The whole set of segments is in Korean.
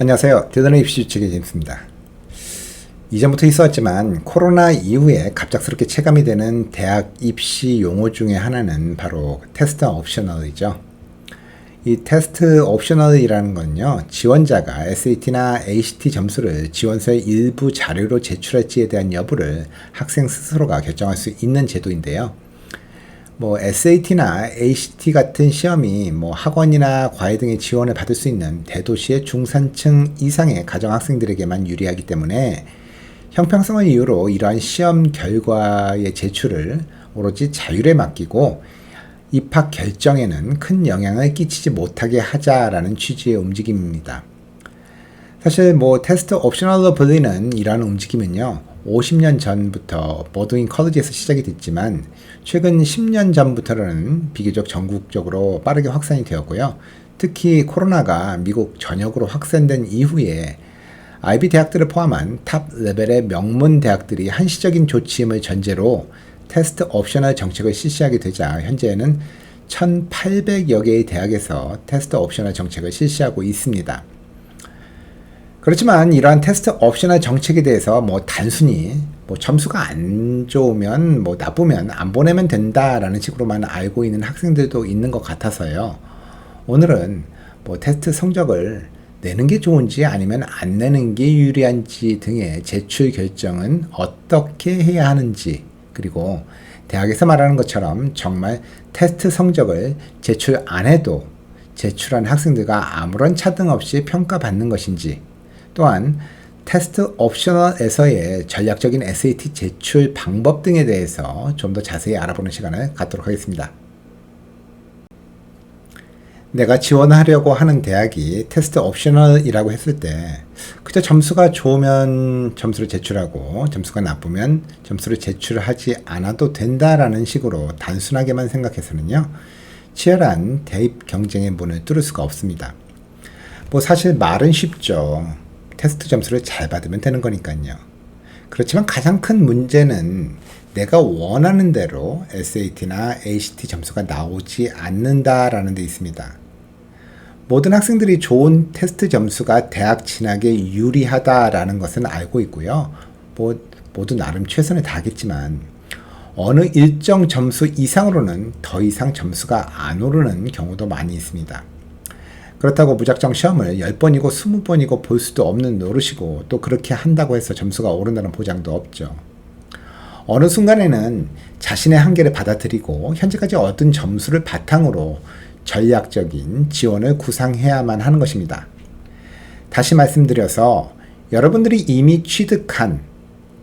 안녕하세요. 대단한 입시 주책의 제임스입니다. 이전부터 있었지만 코로나 이후에 갑작스럽게 체감이 되는 대학 입시 용어 중에 하나는 바로 테스트 옵셔널이죠. 이 테스트 옵셔널이라는 건요, 지원자가 SAT나 ACT 점수를 지원서의 일부 자료로 제출할지에 대한 여부를 학생 스스로가 결정할 수 있는 제도인데요. 뭐 SAT나 ACT 같은 시험이 뭐 학원이나 과외 등의 지원을 받을 수 있는 대도시의 중산층 이상의 가정 학생들에게만 유리하기 때문에 형평성을 이유로 이러한 시험 결과의 제출을 오로지 자율에 맡기고 입학 결정에는 큰 영향을 끼치지 못하게 하자라는 취지의 움직임입니다. 사실 뭐 테스트 옵셔널로 불리는 이러한 움직임은요. 50년 전부터 버드인 컬리지에서 시작이 됐지만 최근 10년 전부터는 비교적 전국적으로 빠르게 확산이 되었고요. 특히 코로나가 미국 전역으로 확산된 이후에 IB 대학들을 포함한 탑 레벨의 명문 대학들이 한시적인 조치임을 전제로 테스트 옵셔널 정책을 실시하게 되자 현재는 1,800여 개의 대학에서 테스트 옵셔널 정책을 실시하고 있습니다. 그렇지만 이러한 테스트 옵셔널 정책에 대해서 뭐 단순히 뭐 점수가 안 좋으면 뭐 나쁘면 안 보내면 된다라는 식으로만 알고 있는 학생들도 있는 것 같아서요. 오늘은 뭐 테스트 성적을 내는 게 좋은지 아니면 안 내는 게 유리한지 등의 제출 결정은 어떻게 해야 하는지 그리고 대학에서 말하는 것처럼 정말 테스트 성적을 제출 안 해도 제출한 학생들과 아무런 차등 없이 평가받는 것인지 또한 테스트 옵셔널에서의 전략적인 SAT 제출 방법 등에 대해서 좀 더 자세히 알아보는 시간을 갖도록 하겠습니다. 내가 지원하려고 하는 대학이 테스트 옵셔널이라고 했을 때 그저 점수가 좋으면 점수를 제출하고 점수가 나쁘면 점수를 제출하지 않아도 된다라는 식으로 단순하게만 생각해서는요 치열한 대입 경쟁의 문을 뚫을 수가 없습니다. 뭐 사실 말은 쉽죠. 테스트 점수를 잘 받으면 되는 거니까요. 그렇지만 가장 큰 문제는 내가 원하는 대로 SAT나 ACT 점수가 나오지 않는다라는 데 있습니다. 모든 학생들이 좋은 테스트 점수가 대학 진학에 유리하다라는 것은 알고 있고요. 뭐 모두 나름 최선을 다하겠지만 어느 일정 점수 이상으로는 더 이상 점수가 안 오르는 경우도 많이 있습니다. 그렇다고 무작정 시험을 10번이고 20번이고 볼 수도 없는 노릇이고 또 그렇게 한다고 해서 점수가 오른다는 보장도 없죠. 어느 순간에는 자신의 한계를 받아들이고 현재까지 얻은 점수를 바탕으로 전략적인 지원을 구상해야만 하는 것입니다. 다시 말씀드려서 여러분들이 이미 취득한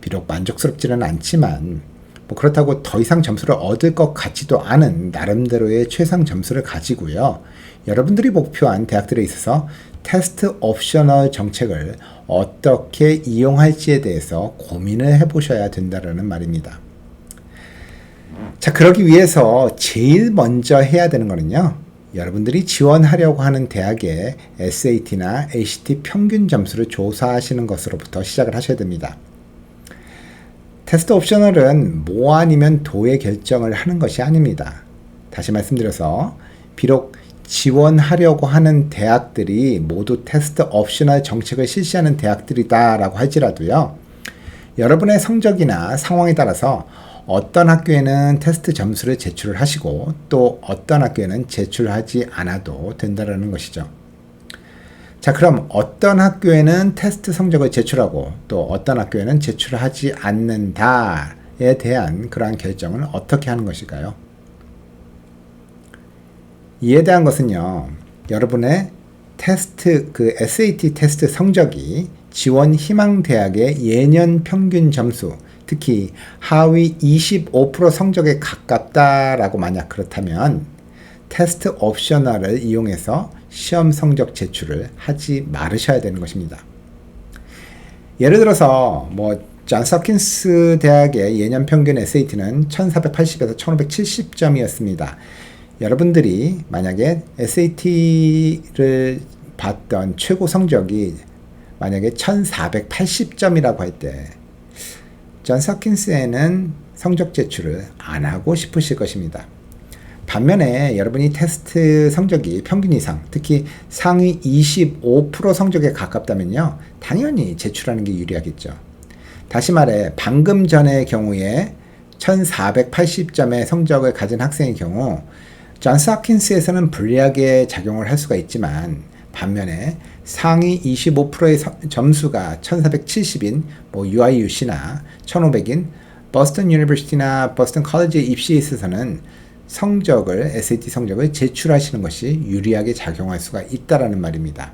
비록 만족스럽지는 않지만 뭐 그렇다고 더 이상 점수를 얻을 것 같지도 않은 나름대로의 최상 점수를 가지고요. 여러분들이 목표한 대학들에 있어서 테스트 옵셔널 정책을 어떻게 이용할지에 대해서 고민을 해보셔야 된다는 말입니다. 자, 그러기 위해서 제일 먼저 해야 되는 거는요. 여러분들이 지원하려고 하는 대학의 SAT나 ACT 평균 점수를 조사하시는 것으로부터 시작을 하셔야 됩니다. 테스트 옵셔널은 뭐 아니면 도의 결정을 하는 것이 아닙니다. 다시 말씀드려서 비록 지원하려고 하는 대학들이 모두 테스트 옵셔널 정책을 실시하는 대학들이다라고 할지라도요. 여러분의 성적이나 상황에 따라서 어떤 학교에는 테스트 점수를 제출을 하시고 또 어떤 학교에는 제출하지 않아도 된다는 것이죠. 자, 그럼 어떤 학교에는 테스트 성적을 제출하고 또 어떤 학교에는 제출하지 않는다에 대한 그러한 결정은 어떻게 하는 것일까요? 이에 대한 것은요, 여러분의 테스트, 그 SAT 테스트 성적이 지원 희망 대학의 예년 평균 점수, 특히 하위 25% 성적에 가깝다라고 만약 그렇다면 테스트 옵셔널을 이용해서 시험 성적 제출을 하지 말으셔야 되는 것입니다. 예를 들어서 뭐존 서킨스 대학의 예년 평균 SAT는 1480에서 1570점이었습니다. 여러분들이 만약에 SAT를 봤던 최고 성적이 만약에 1480점이라고 할 때, 존 서킨스에는 성적 제출을 안 하고 싶으실 것입니다. 반면에 여러분이 테스트 성적이 평균 이상, 특히 상위 25% 성적에 가깝다면요. 당연히 제출하는 게 유리하겠죠. 다시 말해, 방금 전의 경우에 1480점의 성적을 가진 학생의 경우, 존스 하킨스에서는 불리하게 작용을 할 수가 있지만, 반면에 상위 25%의 점수가 1470인 뭐 UIUC나 1500인 버스턴 유니버시티나 버스턴 컬리지에 입시에 있어서는 성적을 SAT 성적을 제출하시는 것이 유리하게 작용할 수가 있다라는 말입니다.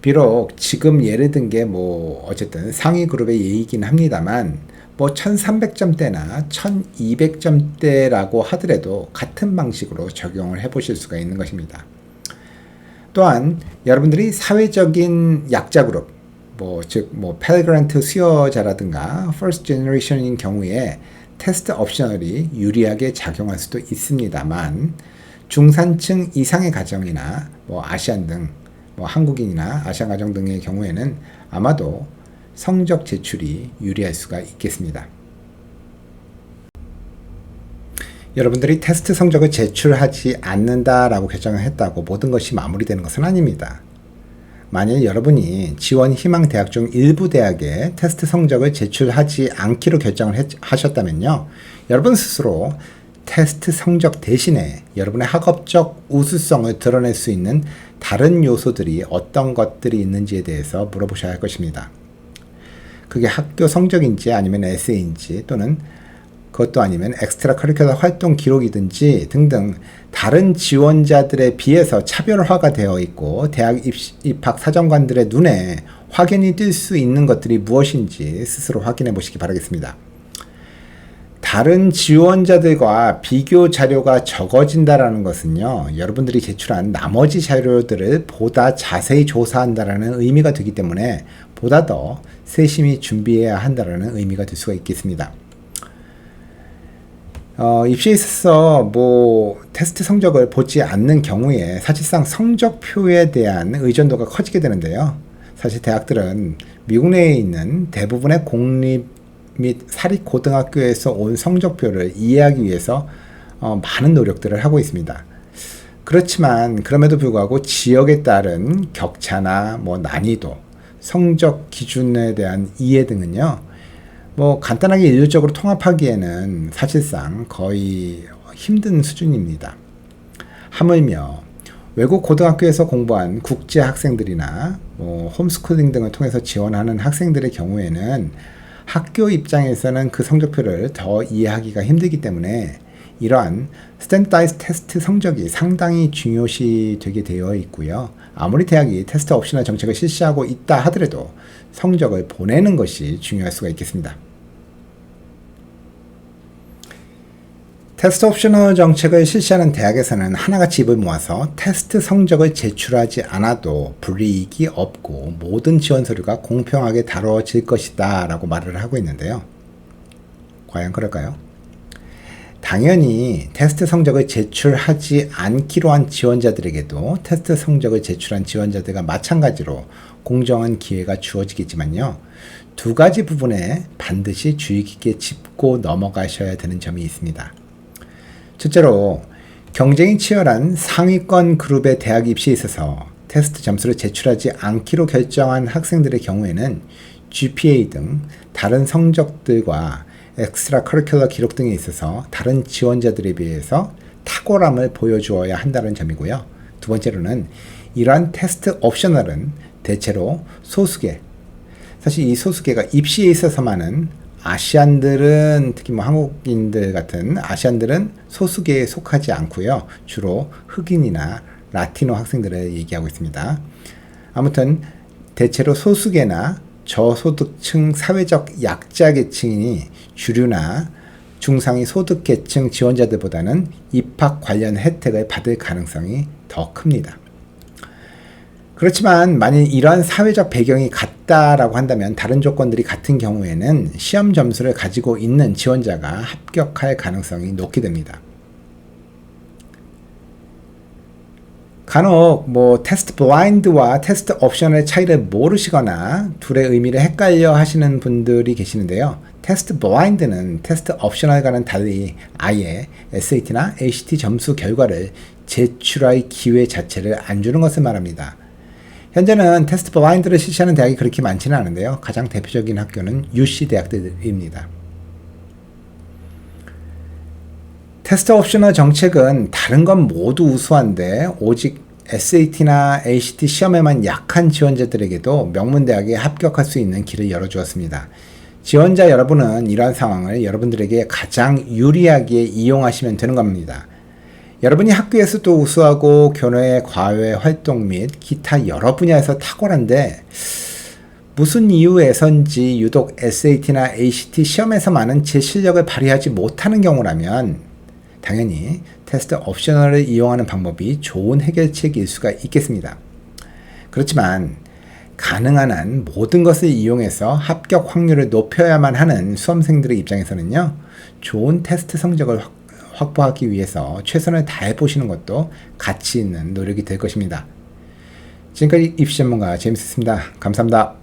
비록 지금 예를 든 게 뭐 어쨌든 상위 그룹의 예이긴 합니다만 뭐 1300점대나 1200점대라고 하더라도 같은 방식으로 적용을 해 보실 수가 있는 것입니다. 또한 여러분들이 사회적인 약자 그룹 뭐 즉뭐 펠그란트 수요자라든가 퍼스트 제너레이션인 경우에 테스트 옵셔널이 유리하게 작용할 수도 있습니다만 중산층 이상의 가정이나 뭐 아시안 등 뭐 한국인이나 아시안 가정 등의 경우에는 아마도 성적 제출이 유리할 수가 있겠습니다. 여러분들이 테스트 성적을 제출하지 않는다라고 결정을 했다고 모든 것이 마무리되는 것은 아닙니다. 만일 여러분이 지원 희망 대학 중 일부 대학에 테스트 성적을 제출하지 않기로 결정을 했, 하셨다면요. 여러분 스스로 테스트 성적 대신에 여러분의 학업적 우수성을 드러낼 수 있는 다른 요소들이 어떤 것들이 있는지에 대해서 물어보셔야 할 것입니다. 그게 학교 성적인지 아니면 에세이인지 또는 그것도 아니면 엑스트라 커리큘러 활동 기록이든지 등등 다른 지원자들에 비해서 차별화가 되어 있고 대학 입시, 입학 사정관들의 눈에 확연히 띌 수 있는 것들이 무엇인지 스스로 확인해 보시기 바라겠습니다. 다른 지원자들과 비교 자료가 적어진다라는 것은요, 여러분들이 제출한 나머지 자료들을 보다 자세히 조사한다라는 의미가 되기 때문에 보다 더 세심히 준비해야 한다라는 의미가 될 수가 있겠습니다. 어, 입시에 있어서 뭐 테스트 성적을 보지 않는 경우에 사실상 성적표에 대한 의존도가 커지게 되는데요. 사실 대학들은 미국 내에 있는 대부분의 공립 및 사립 고등학교에서 온 성적표를 이해하기 위해서 어, 많은 노력들을 하고 있습니다. 그렇지만 그럼에도 불구하고 지역에 따른 격차나 뭐 난이도, 성적 기준에 대한 이해 등은요. 뭐 간단하게 일률적으로 통합하기에는 사실상 거의 힘든 수준입니다. 하물며 외국 고등학교에서 공부한 국제 학생들이나 뭐 홈스쿨링 등을 통해서 지원하는 학생들의 경우에는 학교 입장에서는 그 성적표를 더 이해하기가 힘들기 때문에 이러한 스탠다이즈 테스트 성적이 상당히 중요시 되게 되어 있고요. 아무리 대학이 테스트 옵셔널 정책을 실시하고 있다 하더라도 성적을 보내는 것이 중요할 수가 있겠습니다. 테스트 옵셔널 정책을 실시하는 대학에서는 하나같이 입을 모아서 테스트 성적을 제출하지 않아도 불이익이 없고 모든 지원 서류가 공평하게 다뤄질 것이다 라고 말을 하고 있는데요. 과연 그럴까요? 당연히 테스트 성적을 제출하지 않기로 한 지원자들에게도 테스트 성적을 제출한 지원자들과 마찬가지로 공정한 기회가 주어지겠지만요. 두 가지 부분에 반드시 주의 깊게 짚고 넘어가셔야 되는 점이 있습니다. 첫째로 경쟁이 치열한 상위권 그룹의 대학 입시에 있어서 테스트 점수를 제출하지 않기로 결정한 학생들의 경우에는 GPA 등 다른 성적들과 엑스트라 커리큘러 기록 등에 있어서 다른 지원자들에 비해서 탁월함을 보여주어야 한다는 점이고요. 두 번째로는 이러한 테스트 옵셔널은 대체로 소수계, 사실 이 소수계가 입시에 있어서만은 아시안들은 특히 뭐 한국인들 같은 아시안들은 소수계에 속하지 않고요. 주로 흑인이나 라티노 학생들을 얘기하고 있습니다. 아무튼 대체로 소수계나 저소득층 사회적 약자 계층이 주류나 중상위 소득 계층 지원자들보다는 입학 관련 혜택을 받을 가능성이 더 큽니다. 그렇지만 만일 이러한 사회적 배경이 같다라고 한다면 다른 조건들이 같은 경우에는 시험 점수를 가지고 있는 지원자가 합격할 가능성이 높게 됩니다. 간혹 뭐 테스트 블라인드와 테스트 옵션의 차이를 모르시거나 둘의 의미를 헷갈려 하시는 분들이 계시는데요. 테스트 블라인드는 테스트 옵셔널과는 달리 아예 SAT나 ACT 점수 결과를 제출할 기회 자체를 안 주는 것을 말합니다. 현재는 테스트 블라인드를 실시하는 대학이 그렇게 많지는 않은데요. 가장 대표적인 학교는 UC 대학들입니다. 테스트 옵셔널 정책은 다른 건 모두 우수한데 오직 SAT나 ACT 시험에만 약한 지원자들에게도 명문대학에 합격할 수 있는 길을 열어주었습니다. 지원자 여러분은 이러한 상황을 여러분들에게 가장 유리하게 이용하시면 되는 겁니다. 여러분이 학교에서도 우수하고 교내 과외 활동 및 기타 여러 분야에서 탁월한데 무슨 이유에선지 유독 SAT나 ACT 시험에서만은 제 실력을 발휘하지 못하는 경우라면 당연히 테스트 옵셔널을 이용하는 방법이 좋은 해결책일 수가 있겠습니다. 그렇지만 가능한 한 모든 것을 이용해서 합격 확률을 높여야만 하는 수험생들의 입장에서는요, 좋은 테스트 성적을 확- 확보하기 위해서 최선을 다해 보시는 것도 가치 있는 노력이 될 것입니다. 지금까지 입시 전문가 제임스였습니다. 감사합니다.